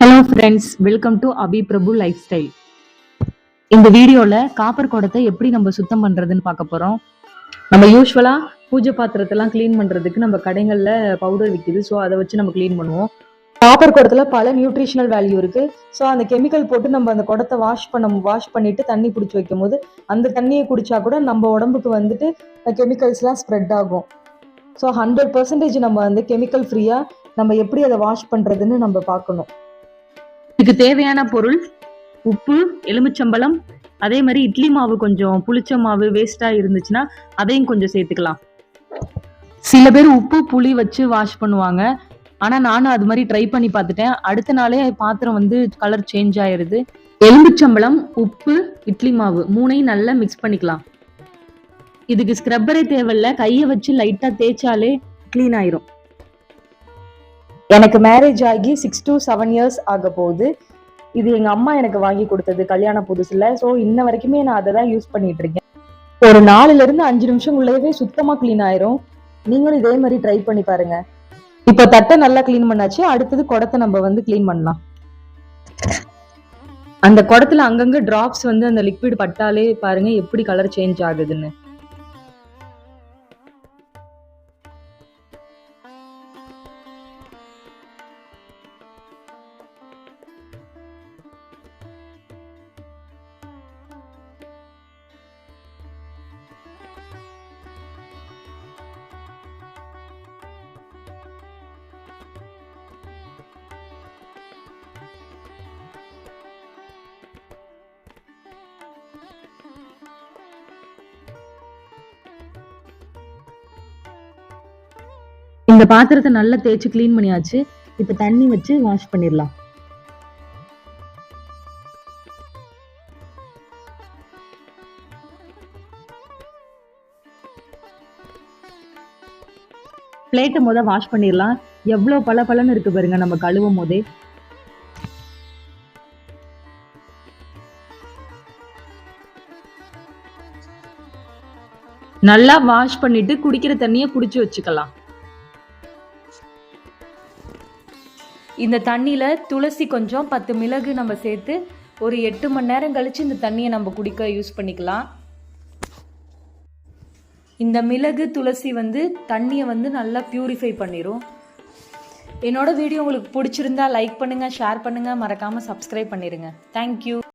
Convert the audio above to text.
Hello friends welcome to Abhi Prabhu lifestyle இந்த வீடியோவில் copper குடத்தை எப்படி நம்ம சுத்தம் பண்ணுறதுன்னு பார்க்க போகிறோம் நம்ம யூஸ்வலாக பூஜை பாத்திரத்தெல்லாம் க்ளீன் பண்ணுறதுக்கு நம்ம கடைகளில் பவுடர் விற்கிது ஸோ அதை வச்சு நம்ம க்ளீன் பண்ணுவோம். காப்பர் குடத்துல பல நியூட்ரிஷனல் வேல்யூ இருக்கு. ஸோ அந்த கெமிக்கல் போட்டு நம்ம அந்த குடத்தை வாஷ் பண்ண வாஷ் பண்ணிட்டு தண்ணி பிடிச்சி வைக்கும் போது அந்த தண்ணியை குடிச்சா கூட நம்ம உடம்புக்கு வந்துட்டு கெமிக்கல்ஸ்லாம் ஸ்ப்ரெட் ஆகும். ஸோ ஹண்ட்ரட் பர்சன்டேஜ் நம்ம வந்து கெமிக்கல் ஃப்ரீயாக நம்ம எப்படி அதை வாஷ் பண்ணுறதுன்னு நம்ம பார்க்கணும். இதுக்கு தேவையான பொருள் உப்பு எலுமிச்சம்பழம் அதே மாதிரி இட்லி மாவு கொஞ்சம் புளிச்ச மாவு வேஸ்டா இருந்துச்சுன்னா அதையும் கொஞ்சம் சேர்த்துக்கலாம். சில பேர் உப்பு புளி வச்சு வாஷ் பண்ணுவாங்க. ஆனா நானும் அது மாதிரி ட்ரை பண்ணி பார்த்துட்டேன். அடுத்த நாளே பாத்திரம் வந்து கலர் சேஞ்ச் ஆயிருது. எலுமிச்சம்பழம் உப்பு இட்லி மாவு மூணையும் நல்லா மிக்ஸ் பண்ணிக்கலாம். இதுக்கு ஸ்க்ரப்பரே தேவையில்ல. கையை வச்சு லைட்டா தேய்ச்சாலே க்ளீன் ஆயிரும். எனக்கு மேரேஜ் ஆகி சிக்ஸ் டு செவன் இயர்ஸ் ஆக போகுது இது எங்க அம்மா எனக்கு வாங்கி கொடுத்தது கல்யாண புதுசுல. ஸோ இன்ன வரைக்குமே நான் அதை தான் யூஸ் பண்ணிட்டு இருக்கேன். ஒரு நாலுல இருந்து அஞ்சு நிமிஷம் சுத்தமா கிளீன் ஆயிரும். நீங்களும் இதே மாதிரி ட்ரை பண்ணி பாருங்க. இப்போ தட்டை நல்லா கிளீன் பண்ணாச்சு. அடுத்தது குடத்தை நம்ம வந்து கிளீன் பண்ணலாம். அந்த குடத்துல அங்கங்க டிராப்ஸ் வந்து அந்த லிக்விட் பட்டாலே பாருங்க எப்படி கலர் சேஞ்ச் ஆகுதுன்னு. இந்த பாத்திரத்தை நல்லா தேய்ச்சி க்ளீன் பண்ணியாச்சு. இப்போ தண்ணி வச்சு வாஷ் பண்ணிடலாம். பிளேட்டை முத வாஷ் பண்ணிடலாம். எவ்வளோ பல பலன்னு இருக்கு பாருங்க நம்ம கழுவும் போதே. நல்லா வாஷ் பண்ணிட்டு குடிக்கிற தண்ணியை குடிச்சு வச்சுக்கலாம். இந்த தண்ணியில் துளசி கொஞ்சம் பத்து மிளகு நம்ம சேர்த்து ஒரு எட்டு மணி நேரம் கழித்து இந்த தண்ணியை நம்ம குடிக்க யூஸ் பண்ணிக்கலாம். இந்த மிளகு துளசி வந்து தண்ணியை வந்து நல்லா ப்யூரிஃபை பண்ணிடும் என்னோட வீடியோ உங்களுக்கு பிடிச்சிருந்தா லைக் பண்ணுங்கள் ஷேர் பண்ணுங்கள் மறக்காமல் சப்ஸ்கிரைப் பண்ணிடுங்க தேங்க்யூ